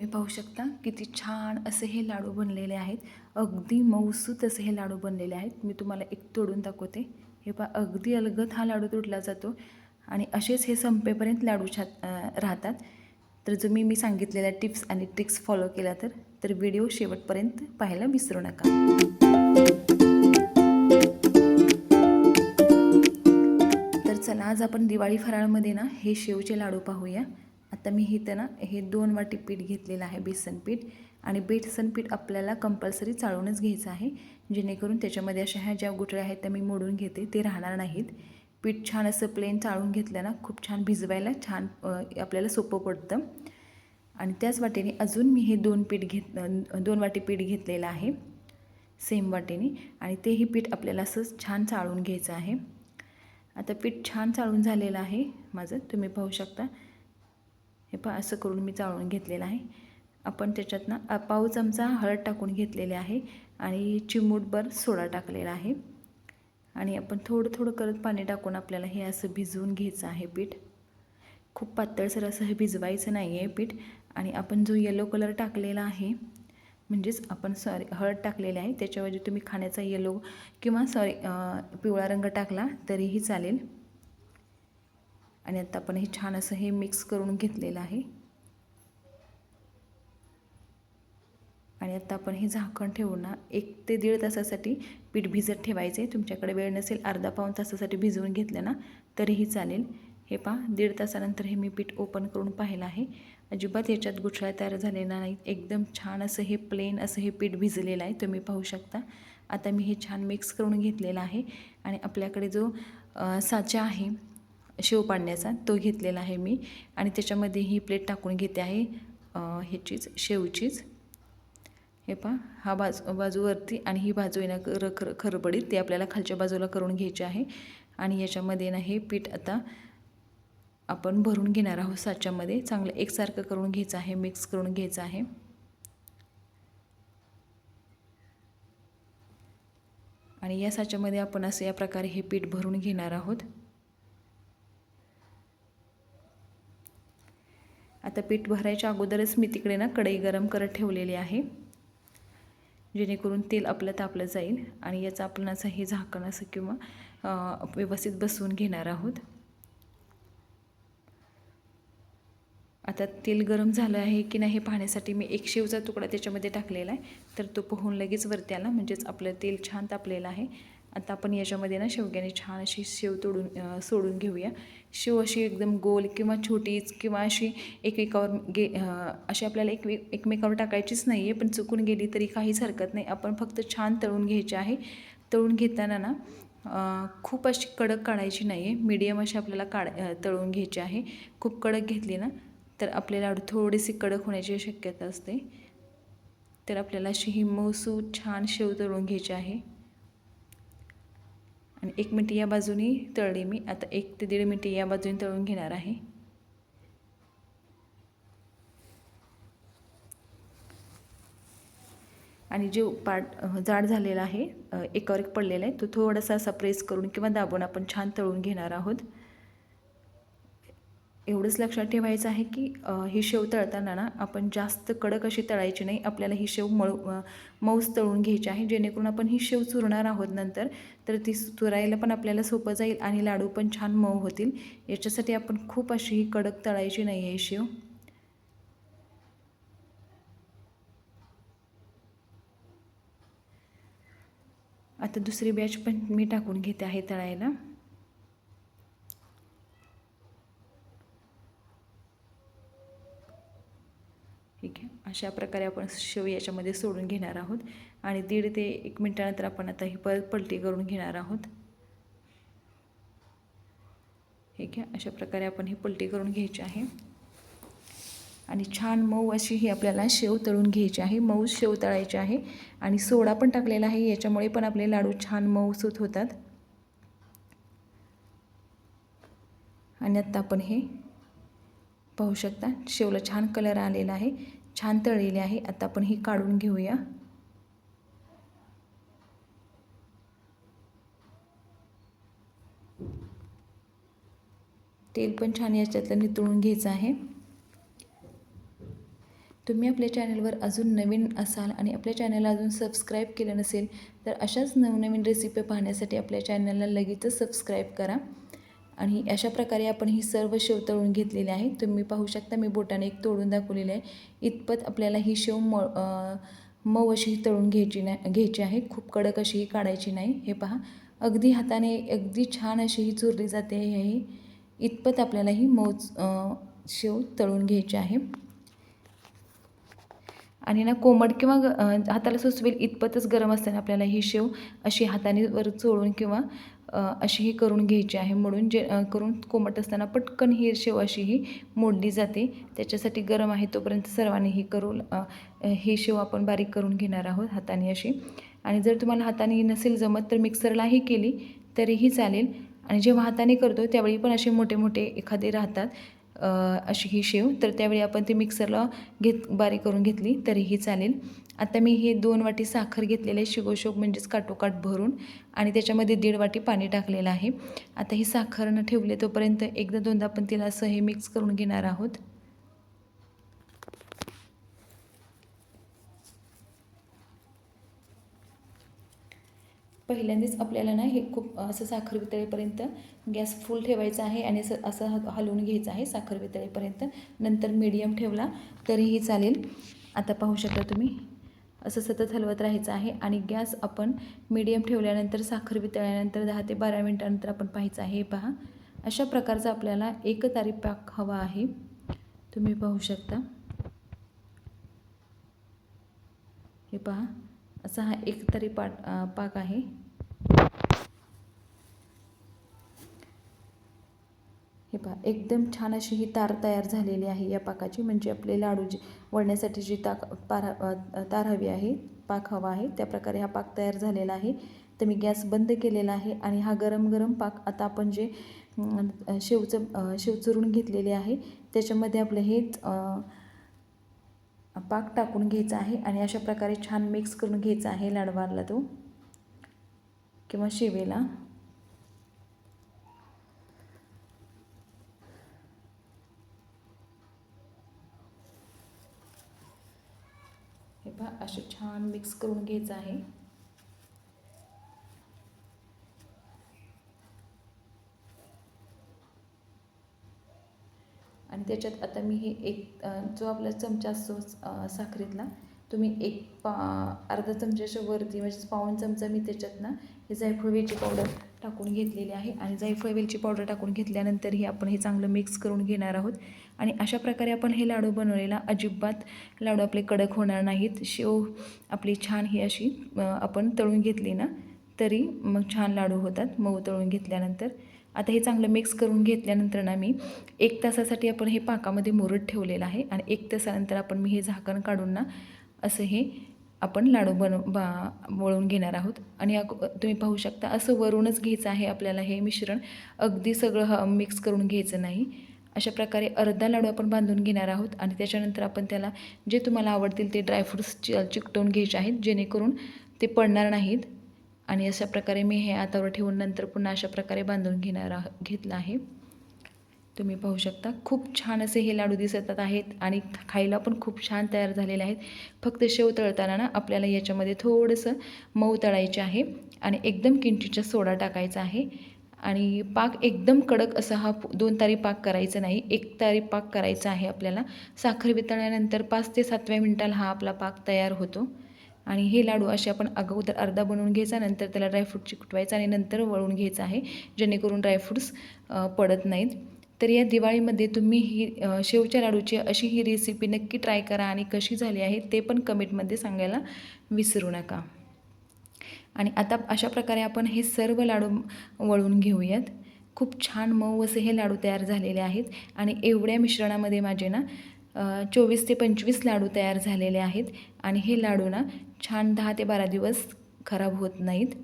तुम्ही पाहू शकता किती छान असे हे लाडू बनलेले आहेत. अगदी मऊसूत असे हे लाडू बनलेले आहेत. मी तुम्हाला एक तोडून दाखवते. हे पहा अगदी अलगद हा लाडू तोडला जातो आणि असेच हे संपेपर्यंत लाडू छात राहतात. तर जर मी मी सांगितलेल्या टिप्स आणि ट्रिक्स फॉलो केल्या तर तर व्हिडिओ शेवटपर्यंत पाहायला विसरू नका. तर चला आज आपण दिवाळी फराळमध्ये ना हे शेवचे लाडू पाहूया. आता मी इथे ना हे दोन वाटी पीठ घेतलेलं आहे बेसन पीठ. आणि बेसन पीठ आपल्याला कंपल्सरी चाळूनच घ्यायचं आहे. जेणेकरून त्याच्यामध्ये अशा ह्या ज्या गुठळ्या आहेत त्या मी मोडून घेते. ते राहणार नाहीत. पीठ छान असं प्लेन चाळून घेतलं ना खूप छान भिजवायला छान आपल्याला सोपं पडतं. आणि त्याच वाटेने अजून मी हे दोन पीठ घेत दोन वाटी पीठ घेतलेलं आहे. सेम वाटेने. आणि तेही पीठ आपल्याला असं छान चाळून घ्यायचं आहे. आता पीठ छान चाळून झालेलं आहे माझं. तुम्ही पाहू शकता. हे पहा असं करून मी चाळून घेतलेलं आहे. आपण त्याच्यातनं पाव चमचा हळद टाकून घेतलेले आहे आणि चिमूटभर सोडा टाकलेला आहे. आणि आपण थोडं थोडं करत पाणी टाकून आपल्याला हे असं भिजवून घ्यायचं आहे पीठ. खूप पातळसर असं हे भिजवायचं नाही आहे पीठ. आणि आपण जो येलो कलर टाकलेला आहे म्हणजेच आपण सॉरी हळद टाकलेली आहे त्याच्याऐवजी तुम्ही खाण्याचा येलो किंवा सॉरी पिवळा रंग टाकला तरीही चालेल. आणि आता आपण हे छान असं हे मिक्स करून घेतलेलं आहे. आणि आता आपण हे झाकण ठेवून ना एक ते दीड तासासाठी पीठ भिजत ठेवायचे तुमच्याकडे वेळ नसेल अर्धा पाऊण तासासाठी भिजवून घेतलं ना तरीही चालेल. हे पहा दीड तासानंतर हे मी पीठ ओपन करून पाहिलं आहे. अजिबात याच्यात गुठळ्या तयार झालेल्या नाही एकदम छान असं हे प्लेन असं हे पीठ भिजलेलं आहे. तुम्ही पाहू शकता. आता मी हे छान मिक्स करून घेतलेलं आहे. आणि आपल्याकडे जो साचा आहे शेव पाडण्याचा तो घेतलेला आहे मी. आणि त्याच्यामध्ये ही प्लेट टाकून घेते आहे ह्याचीच शेवचीच हे पहा हा बाजू बाजूवरती आणि ही बाजू आहे ना खर खरबडीत ती आपल्याला खालच्या बाजूला करून घ्यायची आहे. आणि याच्यामध्ये ना हे पीठ आता आपण भरून घेणार आहोत साच्यामध्ये. चांगलं एकसारखं करून घ्यायचं आहे मिक्स करून घ्यायचं आहे. आणि या साच्यामध्ये आपण असं या प्रकारे हे पीठ भरून घेणार आहोत. आता पीठ भरायच्या अगोदरच मी तिकडे ना कढई गरम करत ठेवलेली आहे. जेणेकरून तेल आपलं तापलं जाईल आणि याचं आपण असं हे झाकण असं किंवा व्यवस्थित बसवून घेणार आहोत. आता तेल गरम झालं आहे की नाही हे पाहण्यासाठी मी एक शेवचा तुकडा त्याच्यामध्ये टाकलेला आहे. तर तो पोहून लगेच वरती आला म्हणजेच आपलं तेल छान तापलेलं आहे. आता आपण याच्यामध्ये ना शेवग्याने छान अशी शेव तोडून सोडून घेऊया. शेव अशी एकदम गोल किंवा छोटीच किंवा अशी एकमेकावर गे अशी आपल्याला एक एकमेकावर टाकायचीच नाही आहे पण चुकून गेली तरी काहीच हरकत नाही. आपण फक्त छान तळून घ्यायची आहे. तळून घेताना ना खूप अशी कडक काढायची नाही आहे मीडियम अशी आपल्याला काढ तळून घ्यायची आहे. खूप कडक घेतली ना तर आपल्याला थोडीशी कडक होण्याची शक्यता असते. तर आपल्याला अशी ही मऊसूद छान शेव तळून घ्यायची आहे. आणि एक मिनिट या बाजूनी तळली मी. आता एक ते दीड मिनिट या बाजूने तळून घेणार आहे. आणि जो पार्ट जाड झालेला आहे एकावर एक पडलेला आहे तो थोडासा असा प्रेस करून किंवा दाबून आपण छान तळून घेणार आहोत. एवढंच लक्षात ठेवायचं आहे की ही शेव तळताना ना आपण जास्त कडक अशी तळायची नाही. आपल्याला ही शेव मळू मऊस तळून घ्यायची आहे. जेणेकरून आपण ही शेव चुरणार आहोत नंतर तर ती चुरायला पण आपल्याला सोपं जाईल आणि लाडू पण छान मऊ होतील. याच्यासाठी आपण खूप अशी ही कडक तळायची नाही आहे शेव. आता दुसरी बॅच पण मी टाकून घेते आहे तळायला. ठीक आहे? अशा प्रकारे आपण शेव याच्यामध्ये सोडून घेणार आहोत. आणि दीड ते एक मिनटानंतर आपण आता ही परत पलटी करून घेणार आहोत. ठीक आहे? अशा प्रकारे आपण ही पलटी करून घ्यायची आहे. आणि छान मऊ अशी ही आपल्याला शेव तळून घ्यायची आहे. मऊ शेव तळायची आहे. आणि सोडा पण टाकलेला आहे. याच्यामुळे पण आपले लाडू छान मऊसूत होतात. आणि आत्ता आपण हे पाहू शकता. शेवला छान कलर आलेला आहे. छान तळलेले आहे. आता आपण ही काढून घेऊया. तेल पण छान याच्यातलं नितळून घ्यायचं आहे. तुम्ही आपल्या चॅनलवर अजून नवीन असाल आणि आपल्या चॅनलला अजून सबस्क्राईब केलं नसेल तर अशाच नवनवीन रेसिपी पाहण्यासाठी आपल्या चॅनलला लगेचच सबस्क्राईब करा. आणि अशा प्रकारे आपण ही सर्व शेव तळून घेतलेली आहे तुम्ही पाहू शकता मी बोटाने एक तोडून दाखवलेली आहे. इतपत आपल्याला ही शेव म मऊ अशी तळून घ्यायची नाही घ्यायची आहे. खूप कडक अशी ही काढायची नाही. हे पहा. अगदी हाताने अगदी छान अशी ही चुरली जाते ही. इतपत आपल्याला ही मऊ शेव तळून घ्यायची आहे. आणि ना कोमट किंवा हाताला सुचवेल इतपतच गरम असताना आपल्याला ही शेव अशी हाताने वर चोळून किंवा अशी ही करून घ्यायची आहे. म्हणून जे करून कोमट असताना पटकन ही शेव अशी ही मोडली जाते. त्याच्यासाठी गरम आहे तोपर्यंत सर्वांनी ही करू ही शेव आपण बारीक करून घेणार आहोत हाताने अशी. आणि जर तुम्हाला हाताने नसेल जमत तर मिक्सरलाही केली तरीही चालेल. आणि जेव्हा हाताने करतो त्यावेळी पण असे मोठे मोठे एखादे राहतात अशी ही शेव. तर त्यावेळी आपण ते मिक्सरला घेत बारीक करून घेतली तरीही चालेल. आता मी हे दोन वाटी साखर घेतलेले आहे शिगोशोग म्हणजेच काटोकाट भरून आणि त्याच्यामध्ये दीड वाटी पाणी टाकलेलं आहे. आता ही साखर न ठेवले तोपर्यंत एकदा दोनदा आपण तिला असं हे मिक्स करून घेणार आहोत. पहिल्यांदाच आपल्याला ना हे खूप असं साखर वितळेपर्यंत गॅस फुल ठेवायचा आहे आणि असं असं हलवून घ्यायचं आहे साखर वितळेपर्यंत. नंतर मीडियम ठेवला तरीही चालेल. आता पाहू शकता तुम्ही. असं सतत हलवत राहायचं आहे आणि गॅस आपण मीडियम ठेवल्यानंतर साखर वितळल्यानंतर दहा ते बारा मिनटानंतर आपण पाहायचं आहे. हे पहा. अशा प्रकारचा आपल्याला एक तारी पाक हवा आहे. तुम्ही पाहू शकता. हे पहा. असा हा एक तरी पाट पाक आहे. पहा एकदम छान अशी ही तार तयार झालेली आहे या पाकाची. म्हणजे आपले लाडू जे वळण्यासाठी जी ताक पार तार हवी आहे पाक हवा आहे त्या प्रकारे हा पाक तयार झालेला आहे. तर मी गॅस बंद केलेला आहे आणि हा गरम गरम पाक आता आपण जे शेवचं शेव चुरून घेतलेले आहे त्याच्यामध्ये आपलं हे पाक टाकून घ्यायचा आहे आणि अशा प्रकारे छान मिक्स करून घ्यायचा आहे लाडवारला तो किंवा शेवेला. हे असे छान मिक्स करून घ्यायचं आहे. आणि त्याच्यात आता मी हे एक जो आपला चमचा असतो साखरेतला तुम्ही एक पा अर्धा चमच्याच्या वरती म्हणजे पाऊण चमचा मी त्याच्यात ना हे जायफळ वेची पावडर टाकून घेतलेली आहे आणि जायफळ वेलची पावडर टाकून घेतल्यानंतर हे आपण हे चांगलं मिक्स करून घेणार आहोत. आणि अशा प्रकारे आपण हे लाडू बनवलेला अजिबात लाडू आपले कडक होणार नाहीत. शेव आपली छान ही अशी आपण तळून घेतली ना तरी मग छान लाडू होतात. मऊ तळून घेतल्यानंतर. आता हे चांगलं मिक्स करून घेतल्यानंतर ना मी एक तासासाठी आपण हे पाकामध्ये मुरत ठेवलेलं आहे आणि एक तासानंतर आपण मी हे झाकण काढून ना असं हे आपण लाडू बनव बा वळून घेणार आहोत. आणि तुम्ही पाहू शकता असं वरूनच घ्यायचं आहे आपल्याला हे मिश्रण. अगदी सगळं ह मिक्स करून घ्यायचं नाही. अशा प्रकारे अर्धा लाडू आपण बांधून घेणार आहोत आणि त्याच्यानंतर आपण त्याला जे तुम्हाला आवडतील ते ड्रायफ्रूट्स चि चिकटवून घ्यायचे आहेत जेणेकरून ते पडणार नाहीत. आणि अशा प्रकारे मी हे हातावर ठेवून नंतर पुन्हा अशा प्रकारे बांधून घेणार आह घेतलं आहे. तुम्ही पाहू शकता. खूप छान असे हे लाडू दिसत आहेत आणि खायला पण खूप छान तयार झालेले आहेत. फक्त शेव तळताना ना आपल्याला याच्यामध्ये थोडंसं मऊ तळायचे आहे आणि एकदम किंचीचा सोडा टाकायचा आहे. आणि पाक एकदम कडक असा हा पु- दोन तारी पाक करायचा नाही एक तारी पाक करायचा आहे आपल्याला. साखर वितळल्यानंतर पाच ते सातव्या मिनिटाला हा आपला पाक तयार होतो. आणि हे लाडू असे आपण अगोदर अर्धा बनवून घ्यायचा नंतर त्याला ड्रायफ्रूट चिकटवायचा आणि नंतर वळून घ्यायचं आहे जेणेकरून ड्रायफ्रूट्स पडत नाहीत. तर या दिवाळीमध्ये तुम्ही ही शेवच्या लाडूची अशी ही रेसिपी नक्की ट्राय करा आणि कशी झाली आहे ते पण कमेंटमध्ये सांगायला विसरू नका. आणि आता अशा प्रकारे आपण हे सर्व लाडू वळून घेऊयात. खूप छान मऊ असे हे लाडू तयार झालेले आहेत आणि एवढ्या मिश्रणामध्ये माझे ना चोवीस ते पंचवीस लाडू तयार झालेले आहेत आणि हे लाडू ना छान दहा ते बारा दिवस खराब होत नाहीत.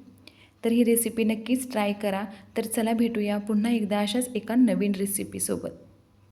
तर ही रेसिपी नक्कीच ट्राय करा. तर चला भेटूया पुन्हा एकदा अशाच एका नवीन रेसिपीसोबत